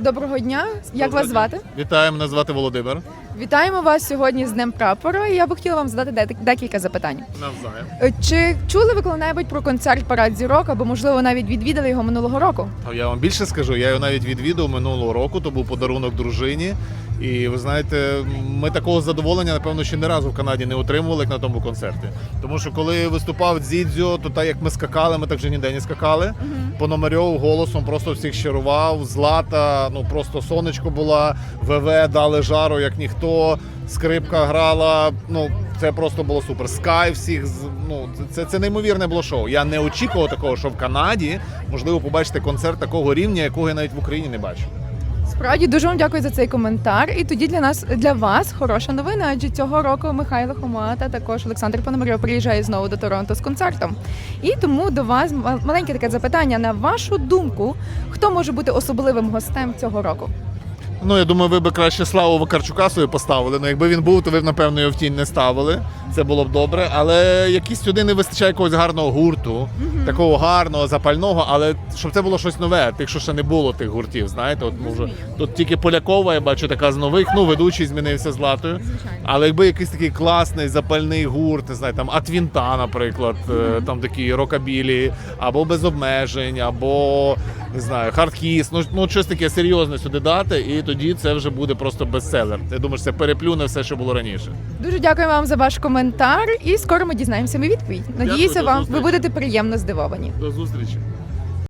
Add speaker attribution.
Speaker 1: Доброго дня. Як вас звати?
Speaker 2: Вітаю, мене звати Володимир.
Speaker 1: Вітаємо вас сьогодні з Днем прапора. І я би хотіла вам задати декілька запитань.
Speaker 2: Навзаєм.
Speaker 1: Е, Чи чули ви коли-небудь про концерт Парад зірок або можливо навіть відвідали його минулого року?
Speaker 2: А Я вам більше скажу, я його навіть відвідав минулого року, то був подарунок дружині. І ви знаєте, ми такого задоволення, напевно, ще не разу в Канаді не отримували, як на тому концерті. Тому що коли виступав Дзідзьо, то так як ми скакали, ми так вже ніде не скакали. Пономарьов голосом просто всіх щарував. Злата, ну просто сонечко була, ВВ дали жару, як ніхто. Скрипка грала. Ну це просто було супер. Скай всіх ну це, це неймовірне було шоу. Я не очікував такого, що в Канаді можливо побачити концерт такого рівня, якого я навіть в Україні не бачив.
Speaker 1: Справді дуже вам дякую за цей коментар. І тоді для нас для вас хороша новина, адже цього року Михайло Хома та також Олександр Пономарьов приїжджає знову до Торонто з концертом. І тому до вас ма- маленьке таке запитання. На вашу думку, хто може бути особливим гостем цього року?
Speaker 2: Ну я думаю, ви би краще Славу Вакарчука собі поставили. Ну якби він був, то ви б напевно його в тінь не ставили. Це було б добре. Але якісь сюди не вистачає якогось гарного гурту, такого гарного, запального, але щоб це було щось нове, тих, що ще не було тих гуртів. Знаєте, от може тут тільки Полякова, я бачу така з нових. Ну ведучий змінився з Латою. Але якби якийсь такий класний запальний гурт, не знаю, там Атвінта, наприклад, е, там такі рокабілі, або без обмежень, або не знаю, хардкіс, ну, ну щось таке серйозне сюди дати, і тоді це вже буде просто бестселер. Я думаю, що це переплюне все, що було раніше.
Speaker 1: Дуже дякую вам за ваш коментар, і скоро ми дізнаємося ми відповідь. Надіюся,
Speaker 2: до
Speaker 1: вам ви
Speaker 2: зустрічі.
Speaker 1: будете приємно здивовані.
Speaker 2: До зустрічі.